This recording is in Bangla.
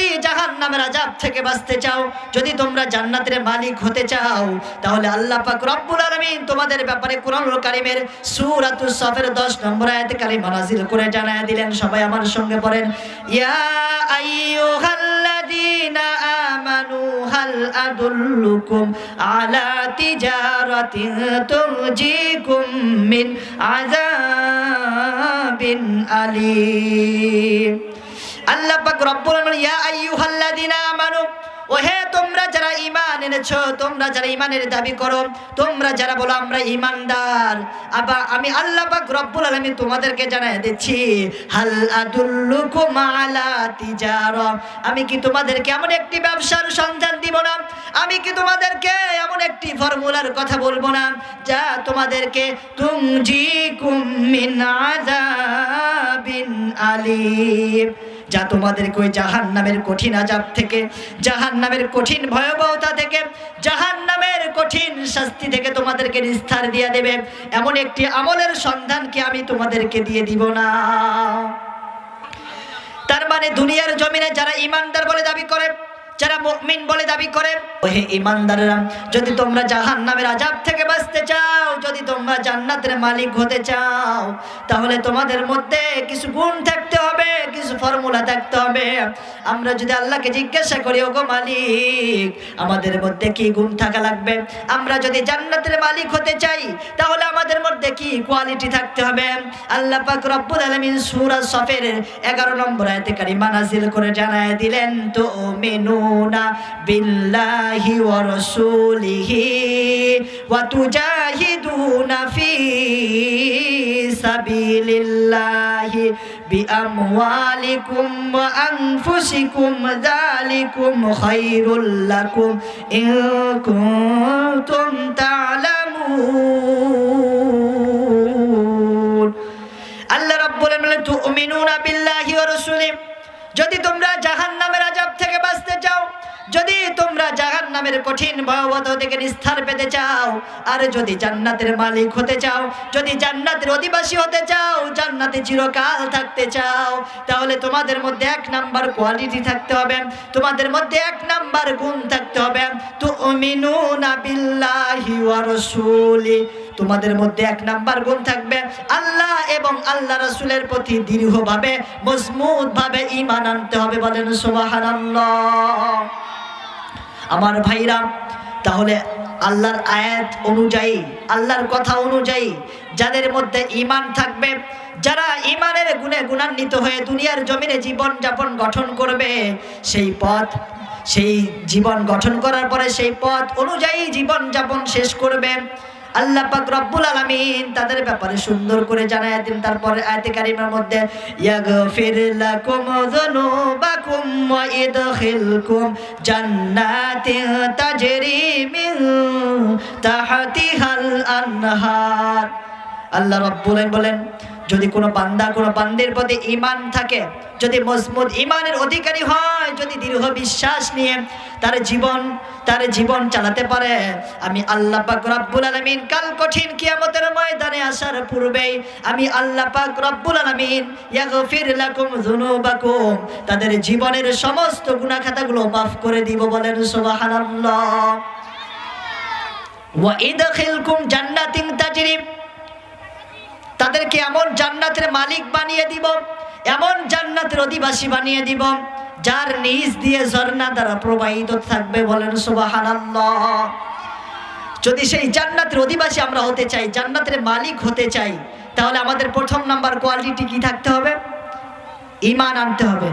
যদি জাহান নামের আজাব থেকে বাঁচতে চাও, যদি তোমরা জান্নাতের মালিক হতে চাও, তাহলে আল্লাহ পাক রব্বুল আলামিন তোমাদের ব্যাপারে কোরআনুল কারীমের সূরাতুস সাফের 10 নম্বর আয়াতে কারিমা নাযিল করে জানায় দিলেন। সবাই আমার সঙ্গে পড়েন। ইয়া আইয়ুহাল্লাযীনা আমানু হাল আদুল্লুকুম আলা তিজারাতিন তুনজিকুম মিন আযাবিন আলীম। আল্লাহ পাক রব্বুল আলামিন ইয়া ঈমান তোমরা যারা ঈমানের দাবি করো, তোমরা যারা বলো আমরা ঈমানদার। আবার আমি আল্লাহ পাক রব্বুল আলামিন তোমাদেরকে জানাই দিচ্ছি আমি কি তোমাদেরকে এমন একটি ব্যবসার সন্ধান দিব না? আমি কি তোমাদেরকে এমন একটি ফর্মুলার কথা বলব না, যা তোমাদেরকে তুমজিকুম মিন আযাবিন আলিম। যা তোমাদেরকে ওই জাহান নামের কঠিন আজাব থেকে জাহান নামের কঠিন ভয়াবহতা থেকে জাহান নামের কঠিন শাস্তি থেকে তোমাদেরকে নিস্তার দিয়ে দেবে। এমন একটি আমলের সন্ধান কি আমি তোমাদেরকে দিয়ে দিব না। তার মানে দুনিয়ার জমিনে যারা ইমানদার বলে দাবি করে, যারা মুমিন বলে দাবি করে, ওহে ইমানদাররা, যদি তোমরা জাহান নামের আজাব থেকে বাঁচতে চাও, যদি তোমরা জান্নাতের মালিক হতে চাও, তাহলে তোমাদের মধ্যে কিছু গুণ থাকতে হবে। কিছু ফর্মুলা থাকতে হবে। আমরা যদি আল্লাহকে জিজ্ঞাসা করি, ওগো মালিক, আমাদের মধ্যে কি গুণ থাকা লাগবে? আমরা যদি জান্নাতের মালিক হতে চাই, তাহলে আমাদের মধ্যে কি কোয়ালিটি থাকতে হবে? আল্লাহ পাক রব্বুল আলামিন সূরা সফের 11 নম্বর আয়াতে কারিমা নাযিল করে জানায় দিলেন তো মিনুনা বিল্লাহি ওয়া রাসূলিহি ওয়া তুজাহিদুনা ফি সাবিলিল্লাহি আনফুসিকুম যালিকুম খায়রুল লাকুম ইন কুনতুম তা'লামুন আল্লাহ রাব্বুল আলামিন তুমিনুনা বিল্লাহি ওয়া রাসূলিহি যদি তোমরা জাহান্নামের কঠিন ভয়াবহতা থেকে নিস্তার পেতে চাও। আর যদি জান্নাতের মালিক হতে চাও, যদি জান্নাতের অধিবাসী হতে চাও, জান্নাতে চিরকাল থাকতে চাও, তাহলে তোমাদের মধ্যে এক নাম্বার কোয়ালিটি থাকতে হবে। তোমাদের মধ্যে এক নাম্বার গুণ থাকতে হবে। তুমিনুনা বিল্লাহি ওয়া রাসূলি। তোমাদের মধ্যে এক নাম্বার গুণ থাকবে আল্লাহ এবং আল্লাহ রাসূলের প্রতি দৃঢ়ভাবে মজবুত ভাবে ঈমান আনতে হবে বলেন সুবহানাল্লাহ। আমার ভাইরা, তাহলে আল্লাহর আয়াত অনুযায়ী, আল্লাহর কথা অনুযায়ী যাদের মধ্যে ইমান থাকবে, যারা ইমানের গুণে গুণান্বিত হয়ে দুনিয়ার জমিনে জীবন যাপন গঠন করবে, সেই পথ, সেই জীবন গঠন করার পরে সেই পথ অনুযায়ী জীবন যাপন শেষ করবে। আল্লাহ পাক রব্বুল আলামিন তাদের ব্যাপারে সুন্দর করে জানায় দিন। তারপরে আয়াতে কারিমার মধ্যে, ইয়াগফির লাকুম যুনুবাকুম ওয়া ইদখিলকুম জান্নাতিন তাজরি মিন তাহতিহাল আনহার। আল্লাহ রব্বুল আলামিন বলেন, যদি কোনো বান্দা কোনো বান্দের প্রতি ইমান থাকে, যদি মজবুত ইমানের অধিকারী হয়, যদি দৃঢ় বিশ্বাস নিয়ে তার জীবন তার জীবন চালাতে পারে, আমি আল্লাহ পাক রব্বুল আলামিন কাল কঠিন কিয়ামতের ময়দানে আসার পূর্বেই আমি আল্লাহ পাক রব্বুল আলামিন ইয়াগফির তাদের জীবনের সমস্ত গুনাহ খাতাগুলো মাফ করে দিব বলেন সুবহানাল্লাহ। তাদেরকে এমন জান্নাতের মালিক বানিয়ে দিব, এমন জান্নাতের অধিবাসী বানিয়ে দিব, যার নিজ দিয়ে ঝর্ণা দ্বারা প্রবাহিত থাকবে বলেন সুবাহান যদি সেই জান্নাতের অধিবাসী আমরা হতে চাই, জান্নাতের মালিক হতে চাই, তাহলে আমাদের প্রথম নাম্বার কোয়ালিটি কি থাকতে হবে? ইমান আনতে হবে।